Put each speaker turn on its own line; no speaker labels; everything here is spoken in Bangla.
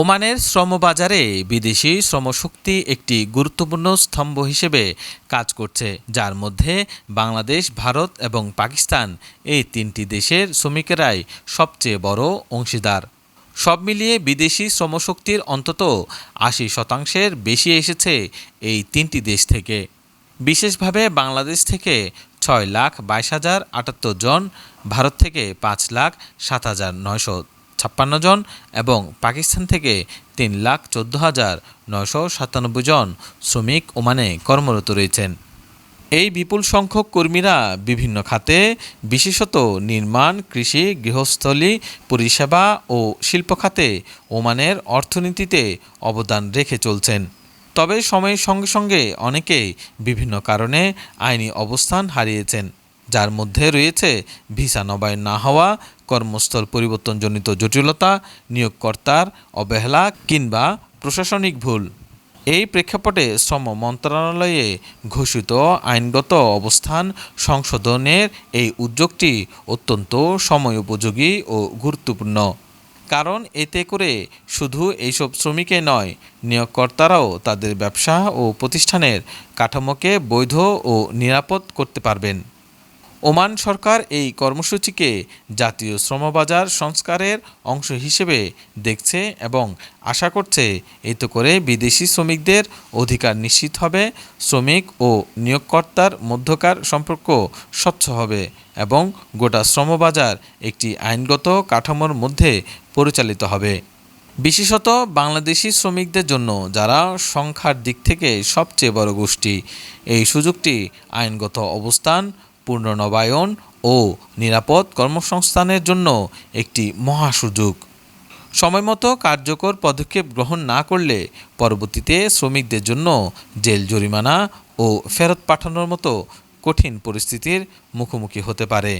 ওমানের শ্রমবাজারে বিদেশি শ্রমশক্তি একটি গুরুত্বপূর্ণ স্তম্ভ হিসেবে কাজ করছে, যার মধ্যে বাংলাদেশ, ভারত এবং পাকিস্তান এই তিনটি দেশের শ্রমিকেরাই সবচেয়ে বড় অংশীদার। সব মিলিয়ে বিদেশি শ্রমশক্তির অন্তত আশি শতাংশের বেশি এসেছে এই তিনটি দেশ থেকে। বিশেষভাবে বাংলাদেশ থেকে ছয় লাখ বাইশ হাজার আটাত্তর জন, ভারত থেকে পাঁচ লাখ সাত হাজার নয়শো ছাপ্পান্ন জন এবং পাকিস্তান থেকে তিন লাখ চোদ্দ হাজার নয়শো সাতানব্বই জন শ্রমিক ওমানে কর্মরত রয়েছেন। এই বিপুল সংখ্যক কর্মীরা বিভিন্ন খাতে বিশেষত নির্মাণ, কৃষি, গৃহস্থলী, পরিষেবা ও শিল্প খাতে ওমানের অর্থনীতিতে অবদান রেখে চলছেন। তবে সময়ের সঙ্গে সঙ্গে অনেকেই বিভিন্ন কারণে আইনি অবস্থান হারিয়েছেন। যার মধ্যে রয়েছে ভিসা নবায়ন না হওয়া, কর্মস্থল পরিবর্তনজনিত জটিলতা, নিয়োগকর্তার অবহেলা কিংবা প্রশাসনিক ভুল। এই প্রেক্ষাপটে শ্রম মন্ত্রণালয়ে ঘোষিত আইনগত অবস্থান সংশোধনের এই উদ্যোগটি অত্যন্ত সময়োপযোগী ও গুরুত্বপূর্ণ। কারণ এতে করে শুধু এইসব শ্রমিকে নয়, নিয়োগকর্তারাও তাদের ব্যবসা ও প্রতিষ্ঠানের কাঠামোকে বৈধ ও নিরাপদ করতে পারবেন। ওমান সরকার এই কর্মসূচিকে জাতীয় শ্রমবাজার সংস্কারের অংশ হিসেবে দেখছে এবং আশা করছে এতে করে বিদেশি শ্রমিকদের অধিকার নিশ্চিত হবে, শ্রমিক ও নিয়োগকর্তার মধ্যকার সম্পর্ক স্বচ্ছ হবে এবং গোটা শ্রমবাজার একটি আইনগত কাঠামোর মধ্যে পরিচালিত হবে। বিশেষত বাংলাদেশি শ্রমিকদের জন্য যারা সংখ্যার দিক থেকে সবচেয়ে বড় গোষ্ঠী, এই সুযোগটি আইনগত অবস্থান পুনর্নবায়ন ও নিরাপদ কর্মসংস্থানের জন্য একটি মহা সুযোগ। সময়মতো কার্যকর পদক্ষেপ গ্রহণ না করলে পরবর্তীতে শ্রমিকদের জন্য জেল জরিমানা ও ফেরত পাঠানোর মতো কঠিন পরিস্থিতির মুখোমুখি হতে পারে।